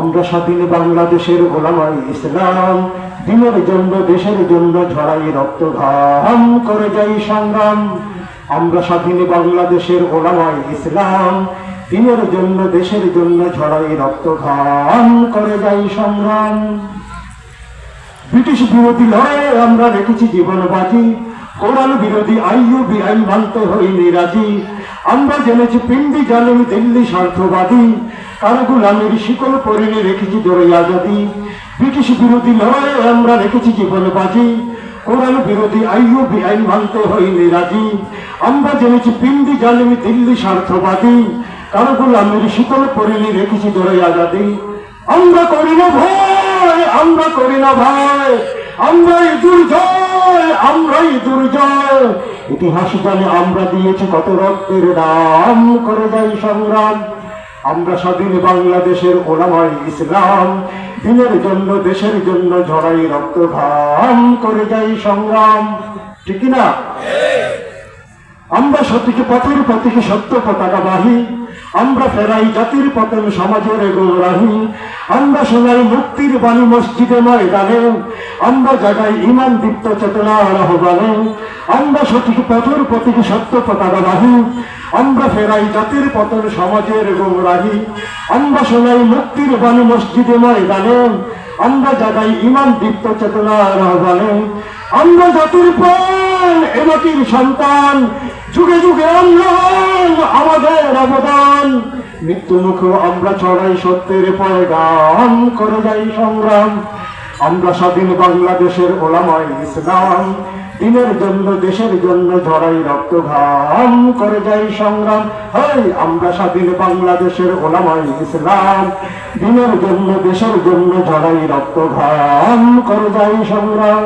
আমরা স্বাধীন বাংলাদেশের গোলামাই ইসলাম, দিনের জন্য দেশের জন্য ঝড়াই রক্ত ঘাম করে যাই সংগ্রাম। আমরা স্বাধীন বাংলাদেশের গোলামাই ইসলাম, দিনের জন্য দেশের জন্য ঝড়াই রক্ত ঘাম করে যাই সংগ্রাম। ব্রিটিশ বিরোধী লড়াইয়ে আমরা রেখেছি জীবন বাজি কোরআন বিরোধী আইইউবি আইন মানতে হইনি রাজি। আমরা জেনেছি পিন্ডি জালিম দিল্লি স্বার্থবাদী। কারাগুলামের শিকল পরিণে রেখেছি দরই আজাদি। ব্রিটিশ বিরোধী লড়াইয়ে আমরা রেখেছি জীবন বাজি। কোরআন বিরোধী আইইউবি আইন মানতে হইনি রাজি। আমরা জেনেছি পিন্ডি জালিম দিল্লি স্বার্থবাদী। কারাগুলামের শিকল পরিণে রেখেছি দরই আজাদি। আমরা করি না ভয়, আমরা করি না ভয়। আমরাই দুর্জয় আমরাই দুর্জয়। ইতিহাস জানে আমরা দিয়েছি কত রক্তের দাম। করে যাই সংগ্রাম। আমরা স্বাধীন বাংলাদেশের ওলামাই ইসলাম। দিনের জন্য, দেশের জন্য ঝড়াই রক্ত করে যাই সংগ্রাম। ঠিক না? সত্যিকে পথের পথিকে সত্য পতাকা বাহি। আমরা ফেরাই জাতির পতন সমাজের গৌরাহী আমরা শোনাই মুক্তির বাণী মসজিদে ময়দানে। আমরা জাগাই ইমান দীপ্ত চেতনার আহ্বানে। আমরা সঠিক পথের পথিকে সত্য পতাকা বাহি। আমরা ফেরাই জাতির পতন সমাজের গৌরাহী আমরা শোনাই মুক্তির বাণী মসজিদে ময়দানে। আমরা জাগাই ইমান দীপ্ত চেতনার আহ্বানে। আমরা জাতির প্রাণ এবাটির সন্তান, যুগে যুগে অম্লান আমাদের অবদান। মৃত্যু মুখ আমরা ছড়াই সত্যের পয়গাম, করে যাই সংগ্রাম। আমরা স্বাধীন বাংলাদেশের ওলামাই ইসলাম, দিনের জন্য, দেশের জন্য ঝড়াই রক্ত ঘাম করে যাই সংগ্রাম। হাই, আমরা স্বাধীন বাংলাদেশের ওলামাই ইসলাম, দিনের জন্য, দেশের জন্য ঝড়াই রক্ত ঘাম করে যাই সংগ্রাম।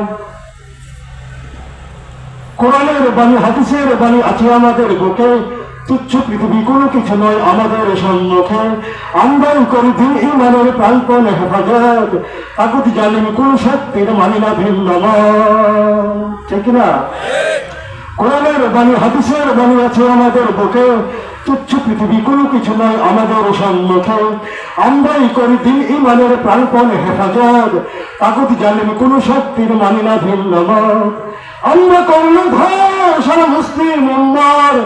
কোরআনের বাণী, হাদিসের বাণী আছে আমাদের বুকে। তুচ্ছ পৃথিবী কোনো কিছু নয় আমাদের সম্মুখে। আমরাই করি দিন ইমানের প্রাণপণ হেফাজত। তাকুত জানেন কোন শক্তির মানি না, ভিন্ন। ঠিক না? কোরআনের বাণী, হাদিসের বাণী আছে আমাদের বুকে। তুচ্ছ পৃথিবী কোনো কিছু নয় আমাদের সম্মুখে। আমরাই করি দিন ইমানের প্রাণপণ হেফাজত। তাকুত জানেন কোন শক্তির মানি না ভিন্ন। আমরা করল ধর সারা মুসলিম উম্মার।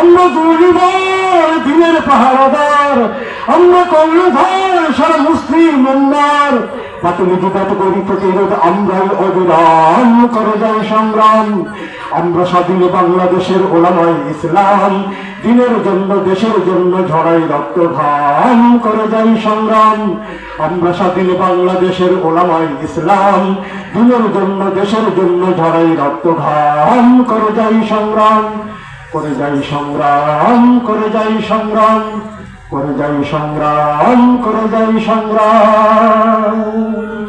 আমরা দুর্নিবার দিনের পাহারাদার। আমরা করল ধর সারা মুসলিম উম্মার। পাতলি বিপাত করি প্রতিরোধ আমরাই অবিরাম করে যাই সংগ্রাম। আমরা স্বাধীন বাংলাদেশের ওলামাই ইসলাম। দিনের জন্য, দেশের জন্য ঝড়াই রক্ত ঘাম করে যাই সংগ্রাম। আমরা স্বাধীন বাংলাদেশের ওলামাই ইসলাম, দিনের জন্য, দেশের জন্য ঝড়াই রক্ত ঘাম করে যাই সংগ্রাম। করে যাই সংগ্রাম, করে যাই সংগ্রাম, করে যাই সংগ্রাম, করে যাই সংগ্রাম।